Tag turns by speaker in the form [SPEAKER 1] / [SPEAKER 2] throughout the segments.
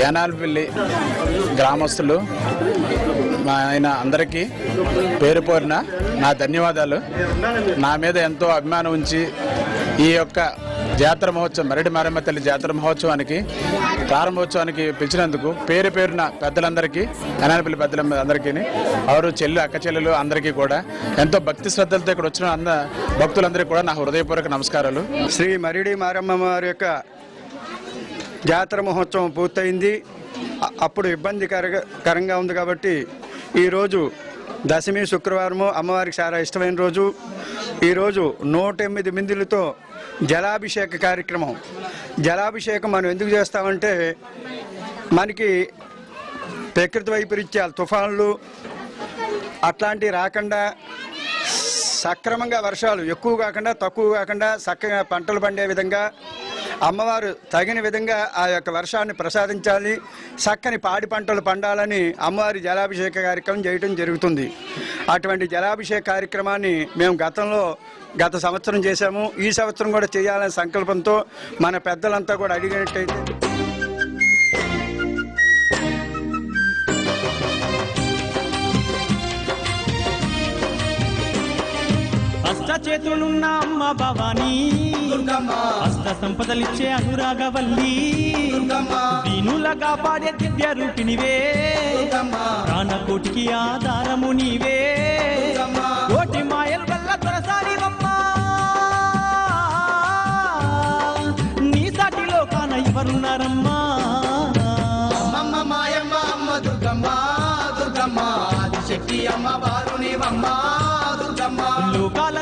[SPEAKER 1] యానాల్పల్లి గ్రామస్తులు మా ఆయన అందరికీ పేరు పోరిన నా ధన్యవాదాలు. నా మీద ఎంతో అభిమానం ఉంచి ఈ యొక్క జాతర మహోత్సవం మరడి మారమ్మ తల్లి జాతర మహోత్సవానికి ప్రారంభోత్సవానికి పిలిచినందుకు పేరు పేరున పెద్దలందరికీ యానాలపల్లి పెద్దలందరికీ ఎవరు చెల్లు అక్క చెల్లెలు అందరికీ కూడా ఎంతో భక్తి శ్రద్ధలతో ఇక్కడ వచ్చిన అంద భక్తులందరికీ కూడా నా హృదయపూర్వక నమస్కారాలు.
[SPEAKER 2] శ్రీ మరిడి మారమ్మ వారి యొక్క జాతర మహోత్సవం పూర్తయింది. అప్పుడు ఇబ్బందికరంగా ఉంది కాబట్టి ఈరోజు దశమి శుక్రవారము అమ్మవారికి చాలా ఇష్టమైన రోజు. ఈరోజు నూట ఎనిమిది మిందులతో జలాభిషేక కార్యక్రమం. జలాభిషేకం మనం ఎందుకు చేస్తామంటే మనకి ప్రకృతి వైపరీత్యాలు తుఫాన్లు అట్లాంటివి రాకుండా సక్రమంగా వర్షాలు ఎక్కువ కాకుండా తక్కువ కాకుండా చక్కగా పంటలు పండే విధంగా అమ్మవారు తగిన విధంగా ఆ యొక్క వర్షాన్ని ప్రసాదించాలి చక్కని పాడి పంటలు పండాలని అమ్మవారి జలాభిషేక కార్యక్రమం చేయడం జరుగుతుంది. అటువంటి జలాభిషేక కార్యక్రమాన్ని మేము గతంలో గత సంవత్సరం చేశాము. ఈ సంవత్సరం కూడా చేయాలనే సంకల్పంతో మన పెద్దలంతా కూడా అడిగినట్టయితే
[SPEAKER 3] చేతులున్న అమ్మ భవానీ. అష్ట సంపదలిచ్చే అనురాగవల్లి.
[SPEAKER 4] దుర్గమ్మ.
[SPEAKER 3] దీనుల కాపాడే దివ్య
[SPEAKER 4] దుర్గమ్మ.
[SPEAKER 3] ప్రాణకోటికి ఆధారము నీవే. కోటి మాయల వల్ల తొలసారివమ్మా నీ సాటిలో కాన ఎవరున్నారమ్మా?
[SPEAKER 4] మాయమ్మ అమ్మ దుర్గమ్మ దుర్గమ్మ. అమ్మ దుర్గమ్మ.
[SPEAKER 3] లోకాల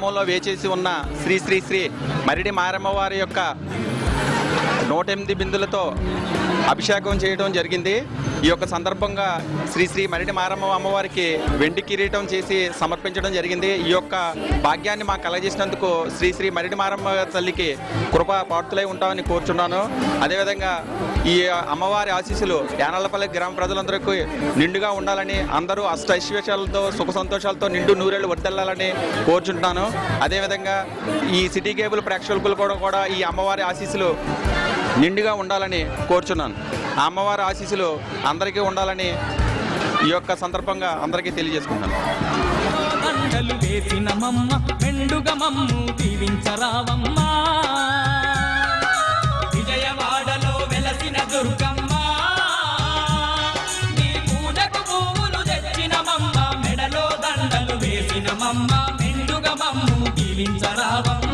[SPEAKER 5] గ్రామంలో వేచేసి ఉన్న శ్రీ శ్రీ శ్రీ మరిడి మారమ్మ వారి యొక్క నూట ఎనిమిది బిందులతో అభిషేకం చేయడం జరిగింది. ఈ యొక్క సందర్భంగా శ్రీ శ్రీ మరిడి మారమ్మ అమ్మవారికి వెండి కిరీటం చేసి సమర్పించడం జరిగింది. ఈ యొక్క భాగ్యాన్ని మాకు కలగజేసినందుకు శ్రీ శ్రీ మరిడి మారమ్మ తల్లికి కృప పాటులై ఉంటామని కోరుచున్నాను. అదేవిధంగా ఈ అమ్మవారి ఆశీస్సులు యానల్లపల్లి గ్రామ ప్రజలందరికీ నిండుగా ఉండాలని అందరూ అష్ట ఐశ్వర్యాలతో సుఖ సంతోషాలతో నిండు నూరేళ్ళు వర్దెల్లాలని కోరుచుంటున్నాను. అదేవిధంగా ఈ సిటీ కేబుల్ ప్రేక్షకులు కూడా కూడా ఈ అమ్మవారి ఆశీస్సులు నిండుగా ఉండాలని కోరుచున్నాను. అమ్మవారి ఆశీస్సులు అందరికీ ఉండాలని ఈ యొక్క సందర్భంగా అందరికీ తెలియజేసుకుంటాను
[SPEAKER 6] దండలు వేసిన మమ్మ మెండుగ మమ్ము దీవించరావమ్మ. విజయవాడలో వెలసిన
[SPEAKER 7] దుర్గమ్మ. నీ పూజకు పువ్వులు తెచ్చినమమ్మ మెడలో దండలు వేసినమమ్మ మెండుగా మమ్ము దీవించరావమ్మ.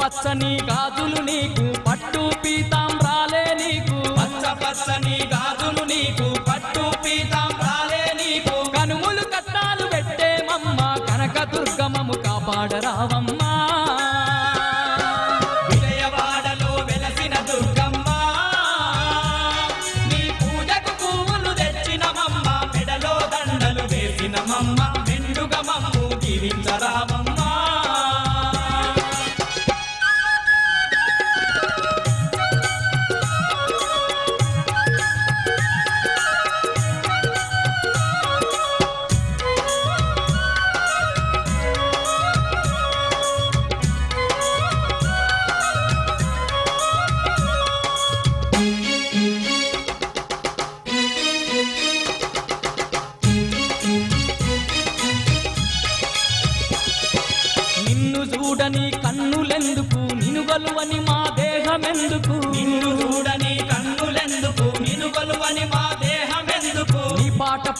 [SPEAKER 7] పచ్చని గాజులు నీకు పట్టు పీతాంబ్రాలే నీకు. పచ్చ పచ్చని గాజులు నీకు పట్టు పీతాంబ్రాలే నీకు. కనుములు కట్టాలు పెట్టేమమ్మ కనక దుర్గమము కాపాడరావమ్మ.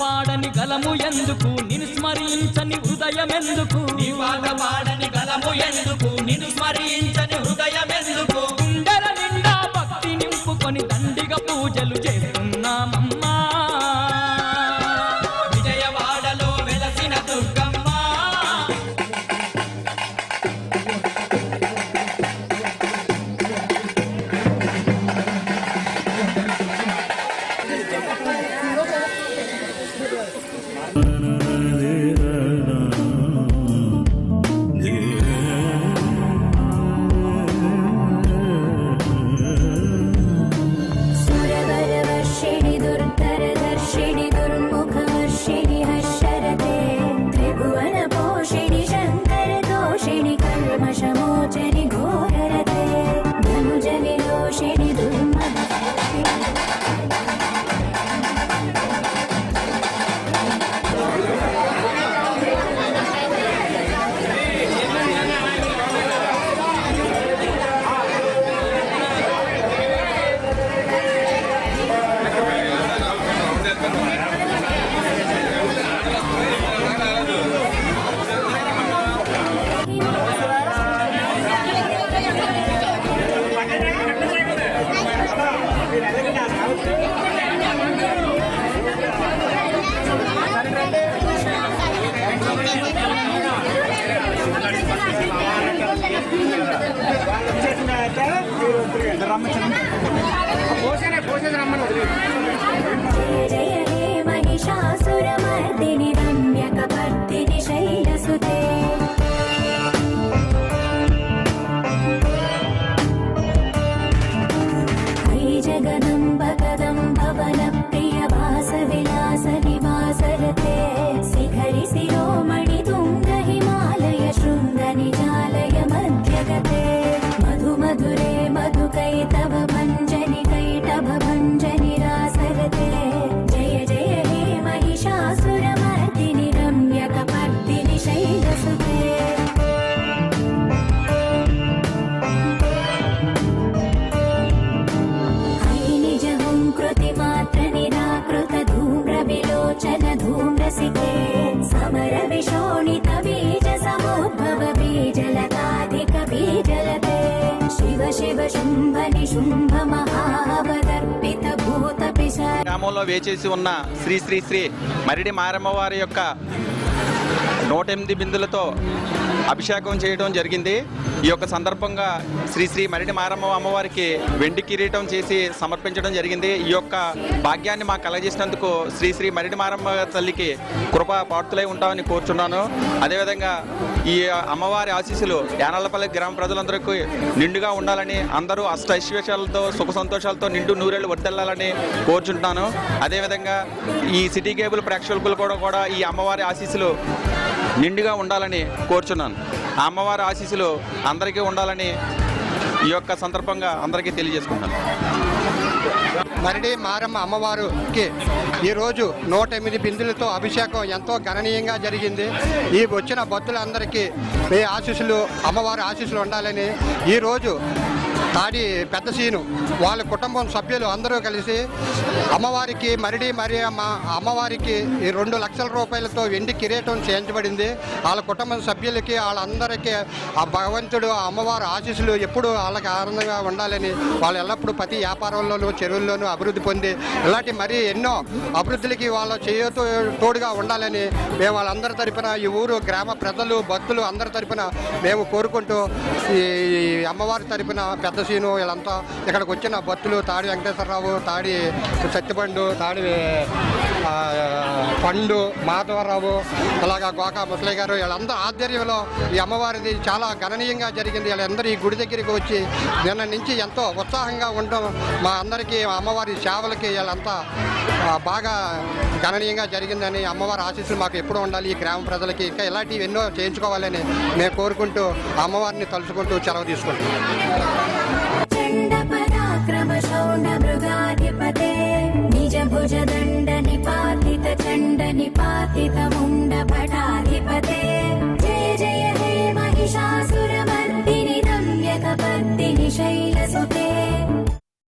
[SPEAKER 7] పాడని గలము ఎందుకు? నిన్ను స్మరించని హృదయమెందుకు? నీ పాట పాడని గలము ఎందుకు? నిన్ను స్మరించని హృదయమెందుకు? గుండెల నిండా భక్తి నింపుకొని దండిగా పూజలు
[SPEAKER 8] రమ్మని పోసేది రమ్మని వదిలేదు
[SPEAKER 5] గ్రామంలో వేచేసి ఉన్న శ్రీ శ్రీ శ్రీ మరిడి మారమ్మ వారి యొక్క నూట ఎనిమిది బిందులతో అభిషేకం చేయడం జరిగింది. ఈ యొక్క సందర్భంగా శ్రీ శ్రీ మరిడి మారమ్మ అమ్మవారికి వెండి కిరీటం చేసి సమర్పించడం జరిగింది. ఈ యొక్క భాగ్యాన్ని మాకు కలగజేసినందుకు శ్రీ శ్రీ మరిడి మారమ్మ తల్లికి కృపా పాటులై ఉంటామని కోరుచున్నాను. అదేవిధంగా ఈ అమ్మవారి ఆశీస్సులు యానల్లపల్లి గ్రామ ప్రజలందరికీ నిండుగా ఉండాలని అందరూ అష్ట ఐశ్వర్యాలతో సుఖ సంతోషాలతో నిండు నూరేళ్ళు వర్దెల్లాలని కోరుచుంటున్నాను. అదేవిధంగా ఈ సిటీ కేబుల్ ప్రేక్షకులు కూడా కూడా ఈ అమ్మవారి ఆశీస్సులు నిండుగా ఉండాలని కోరుచున్నాను. అమ్మవారి ఆశీస్సులు అందరికీ ఉండాలని ఈ యొక్క సందర్భంగా అందరికీ తెలియజేసుకుంటాను.
[SPEAKER 9] మరిడి మారమ్మ అమ్మవారికి ఈరోజు నూట ఎనిమిది బిందులతో అభిషేకం ఎంతో గణనీయంగా జరిగింది. ఈ వచ్చిన భక్తులందరికీ మీ ఆశీస్సులు అమ్మవారి ఆశీస్సులు ఉండాలని ఈరోజు తాడి పెద్ద సీను. వాళ్ళ కుటుంబం సభ్యులు అందరూ కలిసి అమ్మవారికి మరిడి మరి అమ్మవారికి ఈ రెండు లక్షల రూపాయలతో వెండి కిరీటం చేయించబడింది. వాళ్ళ కుటుంబ సభ్యులకి వాళ్ళందరికీ ఆ భగవంతుడు ఆ అమ్మవారి ఆశీస్సులు ఎప్పుడూ వాళ్ళకి ఆనందంగా ఉండాలని వాళ్ళు ఎల్లప్పుడూ ప్రతి వ్యాపారంలోనూ చెరువుల్లోనూ అభివృద్ధి పొంది ఇలాంటి మరీ ఎన్నో అభివృద్ధులకి వాళ్ళ చేయతో తోడుగా ఉండాలని మేము వాళ్ళందరి తరపున ఈ ఊరు గ్రామ ప్రజలు భక్తులు అందరి తరపున మేము కోరుకుంటూ ఈ అమ్మవారి తరపున పెద్ద సీను వీళ్ళంతా ఇక్కడికి వచ్చిన భక్తులు తాడి వెంకటేశ్వరరావు తాడి సత్తిపండు తాడి పండు మాధవరావు అలాగా గోకా ముసలి గారు వీళ్ళందరూ ఆధ్వర్యంలో ఈ అమ్మవారిది చాలా గణనీయంగా జరిగింది. వీళ్ళందరూ ఈ గుడి దగ్గరికి వచ్చి నిన్న నుంచి ఎంతో ఉత్సాహంగా ఉండడం మా అందరికీ మా అమ్మవారి సేవలకి వీళ్ళంతా బాగా గణనీయంగా జరిగిందని అమ్మవారి ఆశీస్సులు మాకు ఎప్పుడూ ఉండాలి ఈ గ్రామ ప్రజలకి. ఇంకా ఇలాంటివి ఎన్నో చేయించుకోవాలని మేము కోరుకుంటూ అమ్మవారిని తలుచుకుంటూ సెలవు తీసుకుంటున్నాం.
[SPEAKER 8] मृगाधिपते निज भुज दण्ड निपातित चण्ड निपातित मुण्ड भटाधिपते जय जय हे महिषासुरमर्दिनि दम्यकपर्दिनि शैलसुते